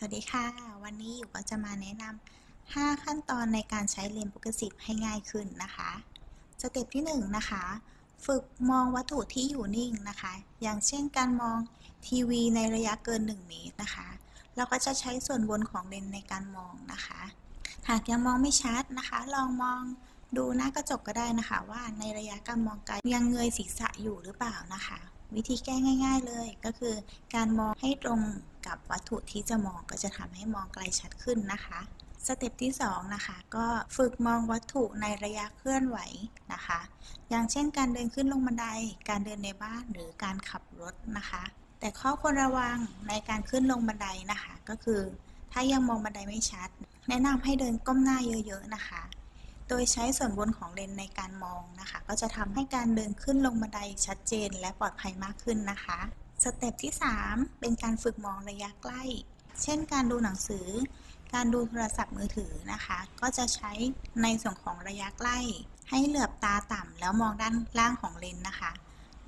สวัสดีค่ะ วันนี้อยู่ก็จะมาแนะนำ5ขั้นตอนในการใช้เลนส์โปกรสให้ง่ายขึ้นนะคะ สเต็ปที่1นงนะคะ ฝึกมองวัตถุที่อยู่นิ่งนะคะ อย่างเช่นการมองทีวีในระยะเกิน 1 เมตรนะคะ เราก็จะใช้ส่วนบนของเลนส์ในการมองนะคะ หากยังมองไม่ชัดนะคะ ลองมองดูหน้ากระจกก็ได้นะคะ ว่าในระยะการมองไกลยังเงยศีรษะอยู่หรือเปล่านะคะ วิธีแก้ง่าย ๆเลยก็คือ การมองให้ตรง กับวัตถุที่จะมองก็จะทำให้มองไกลชัดขึ้นนะคะสเต็ปที่2นะคะก็ฝึกมองวัตถุในระยะเคลื่อนไหวนะคะ อย่างเช่นการเดินขึ้นลงบันได การเดินในบ้านหรือการขับรถนะคะ แต่ข้อควรระวังในการขึ้นลงบันไดนะคะ ก็คือ ถ้ายังมองบันไดไม่ชัด แนะนำให้เดินก้มหน้าเยอะๆนะคะ โดยใช้ส่วนบนของเลนในการมองนะคะ ก็จะทำให้การเดินขึ้นลงบันไดชัดเจน และปลอดภัยมากขึ้นนะคะ สเต็ปที่ 3 เป็นการฝึกมองระยะใกล้ เช่นการดูหนังสือ การดูโทรศัพท์มือถือนะคะ ก็จะใช้ในส่วนของระยะใกล้ ให้เหลือบตาต่ำแล้วมองด้านล่างของเลนนะคะ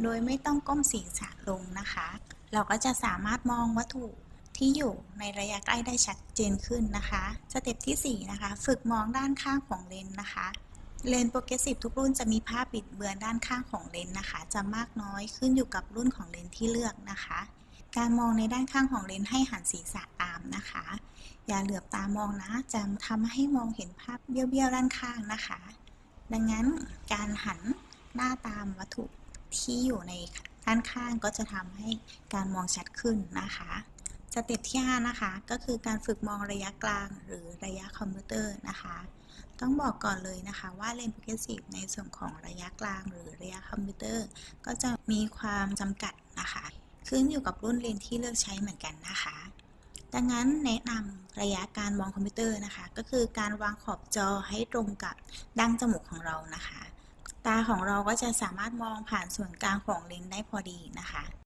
โดยไม่ต้องก้มศีรษะลงนะคะ เราก็จะสามารถมองวัตถุที่อยู่ในระยะใกล้ได้ชัดเจนขึ้นนะคะ สเต็ปที่ 4 นะคะ ฝึกมองด้านข้างของเลนนะคะ เลนส์โปรเกรสซีฟทุกรุ่นจะมีภาพบิดเบือนด้านข้างของเลนส์นะคะ จะมากน้อยขึ้นอยู่กับรุ่นของเลนส์ที่เลือกนะคะ การมองในด้านข้างของเลนส์ให้หันศีรษะตามนะคะ อย่าเหลือบตามองนะ จะทำให้มองเห็นภาพเบี้ยวๆด้านข้างนะคะ ดังนั้นการหันหน้าตามวัตถุที่อยู่ในด้านข้างก็จะทำให้การมองชัดขึ้นนะคะ สเต็ปที่ 5 นะคะ ก็คือการฝึกมองระยะกลางหรือระยะคอมพิวเตอร์นะคะ ต้องบอกก่อนเลยนะคะว่าเลนส์โปรเกรสซีฟในส่วนของระยะกลางหรือระยะคอมพิวเตอร์ ก็จะมีความจำกัดนะคะขึ้นอยู่กับรุ่นเลนส์ที่เลือกใช้เหมือนกันนะคะ ดังนั้นแนะนำระยะการมองคอมพิวเตอร์นะคะ ก็คือการวางขอบจอให้ตรงกับดั้งจมูกของเรานะคะ ตาของเราก็จะสามารถมองผ่านส่วนกลางของเลนส์ได้พอดีนะคะ